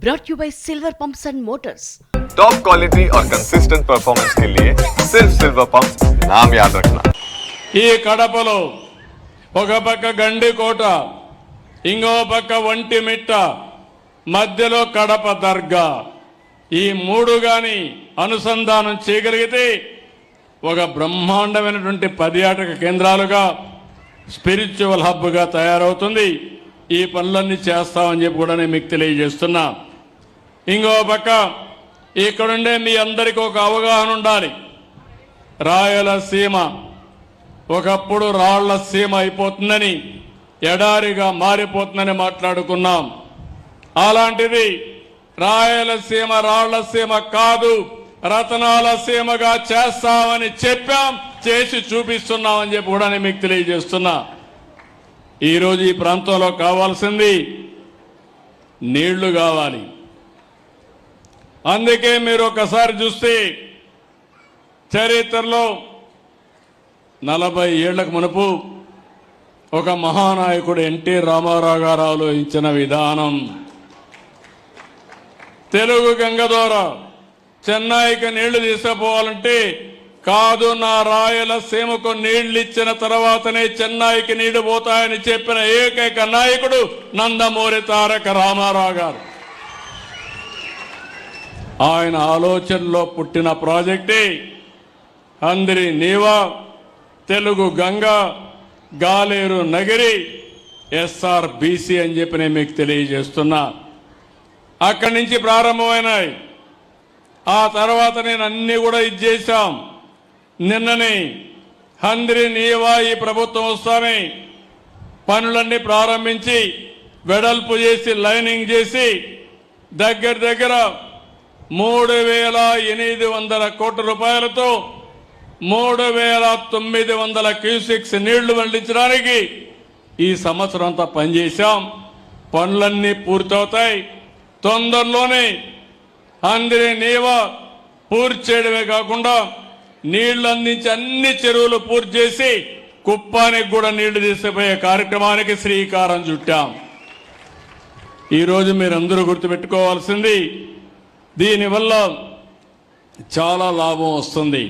brought you by Silver Pumps and Motors. Top quality और consistent performance के लिए सिर्फ सिल्वर पंप नाम याद रखना ఈ కడపలో ఒక పక్క గండికోట ఇంకో పక్క ఒంటిమిట్ట మధ్యలో కడప దర్గా ఈ మూడు గాని అనుసంధానం చేయగలిగితే ఒక బ్రహ్మాండమైనటువంటి పర్యాటక కేంద్రాలుగా స్పిరిచువల్ హబ్గా తయారవుతుంది ఈ పనులన్నీ చేస్తామని చెప్పి కూడా నేను మీకు తెలియజేస్తున్నా ఇంకో పక్క ఇక్కడుండే మీ అందరికీ ఒక అవగాహన ఉండాలి. రాయలసీమ ఒకప్పుడు రాళ్ళ సీమ అయిపోతుందని ఎడారిగా మారిపోతుందని మాట్లాడుకున్నాం. అలాంటిది రాయలసీమ రాళ్ళసీమ కాదు. రతనాల సీమగా చేస్తామని చెప్పాం చేసి చూపిస్తున్నామని చెప్పి కూడా నేను మీకు తెలియజేస్తున్నా. ఈరోజు ఈ ప్రాంతంలో కావాల్సింది నీళ్ళు కావాలి. అందుకే మీరు ఒకసారి చూస్తే చరిత్రలో నలభై ఏళ్ళకు మునుపు ఒక మహానాయకుడు ఎన్టీ రామారావు గారు ఆలోచించిన విధానం. తెలుగు గంగ ద్వారా చెన్నైకి నీళ్ళు తీసుకుపోవాలంటే కాదు నా రాయలసీమకు నీళ్ళు ఇచ్చిన తర్వాతనే చెన్నైకి నీళ్ళు పోతాయని చెప్పిన ఏకైక నాయకుడు నందమూరి తారక రామారావు గారు. ఆయన ఆలోచనలో పుట్టిన ప్రాజెక్టే అందరి నీవా తెలుగు గంగ గాలేరు నగరి ఎస్ఆర్ బీసీ అని చెప్పి నేను మీకు తెలియజేస్తున్నా. అక్కడి నుంచి ప్రారంభమైనాయి. ఆ తర్వాత నేను అన్నీ కూడా ఇది నిన్ననే హంద్రి నీవా ఈ ప్రభుత్వం వస్తానే పనులన్నీ ప్రారంభించి వెడల్పు చేసి లైనింగ్ చేసి దగ్గర దగ్గర మూడు వేల ఎనిమిది వందల కోట్ల రూపాయలతో మూడు వేల తొమ్మిది వందల క్యూసిక్స్ నీళ్ళు పండించడానికి ఈ సంవత్సరం అంతా పనిచేశాం. పనులన్నీ పూర్తవుతాయి. తొందరలోనే అందరి నీవ పూర్తి చేయడమే కాకుండా నీళ్ళు అందించి అన్ని చెరువులు పూర్తి చేసి కుప్పానికి కూడా నీళ్ళు తీసుకుపోయే కార్యక్రమానికి శ్రీకారం చుట్టాం. ఈరోజు మీరందరూ గుర్తుపెట్టుకోవాల్సింది దీనివల్ల చాలా లాభం వస్తుంది.